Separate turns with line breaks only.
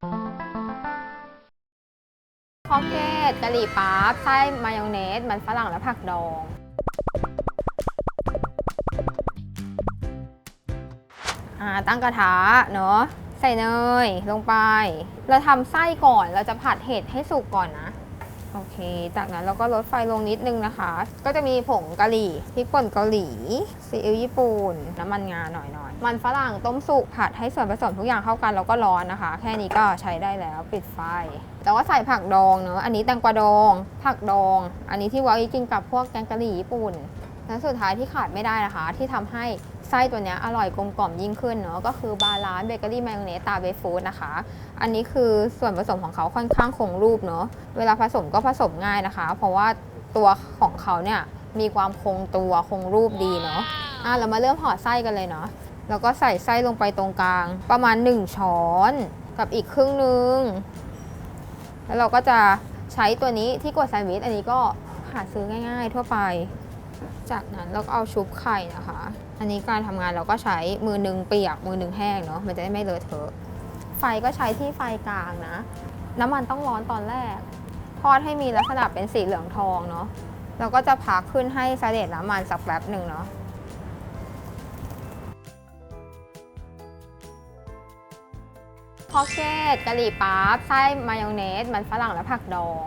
พอกเก็ตกะหรี่ปั๊บไส้มายองเนส มันฝรั่งและผักดอง อ่า ตั้งกระทะเนาะใส่เนยลงไป เราทำไส้ก่อนเราจะผัดเห็ดให้สุกก่อนนะ โอเค จากนั้นเราก็ลดไฟลงนิดนึงนะคะ ก็จะมีผงกะหรี่พริกป่นเกาหลีซีอิ๊วญี่ปุ่นน้ำมันงาหน่อยๆ มันฝรั่งต้มสุกผัดให้ส่วนผสมทุกอย่างเข้ากันแล้วก็ร้อนนะคะ แค่นี้ก็ใช้ได้แล้วปิดไฟแล้วก็ใส่ผักดองเนอะอันนี้แตงกวาดอง ผักดอง อันนี้ที่ไว้กินกับพวกแกงกะหรี่ญี่ปุ่นและสุดท้ายที่ขาดไม่ได้นะคะ ที่ทำให้ ไส้ตัวนี้อร่อยกลมกล่อมยิ่งขึ้นเนาะก็คือบาลานเบเกอรี่มายองเนสตาเบฟูดนะคะ อันนี้คือส่วนผสมของเขาค่อนข้างคงรูปเนาะเวลาผสมก็ผสมง่ายนะคะ เพราะว่าตัวของเขาเนี่ยมีความคงตัวคงรูปดีเนาะอะเรามาเริ่มห่อไส้กันเลยเนาะแล้วก็ใส่ไส้ลงไปตรงกลาง ประมาณ 1 ช้อนกับอีกครึ่งนึง แล้วเราก็จะใช้ตัวนี้ที่กดแซนด์วิชอันนี้ก็หาซื้อง่าย ๆ ทั่วไป จากนั้นเราก็เอาชุบไข่นะคะ อันนี้การทำงานเราก็ใช้มือหนึ่งเปียกมือหนึ่งแห้งเนาะมันจะได้ไม่เลอะเทอะ ไฟก็ใช้ที่ไฟกลางนะ น้ำมันต้องร้อนตอนแรก ทอดให้มีลักษณะเป็นสีเหลืองทองเนาะเราก็จะพักขึ้นให้เสด็จน้ำมันสักแป๊บหนึ่งเนาะพอกเก็ตกะหรี่ปั๊บไส้มายองเนส มันฝรั่งและผักดอง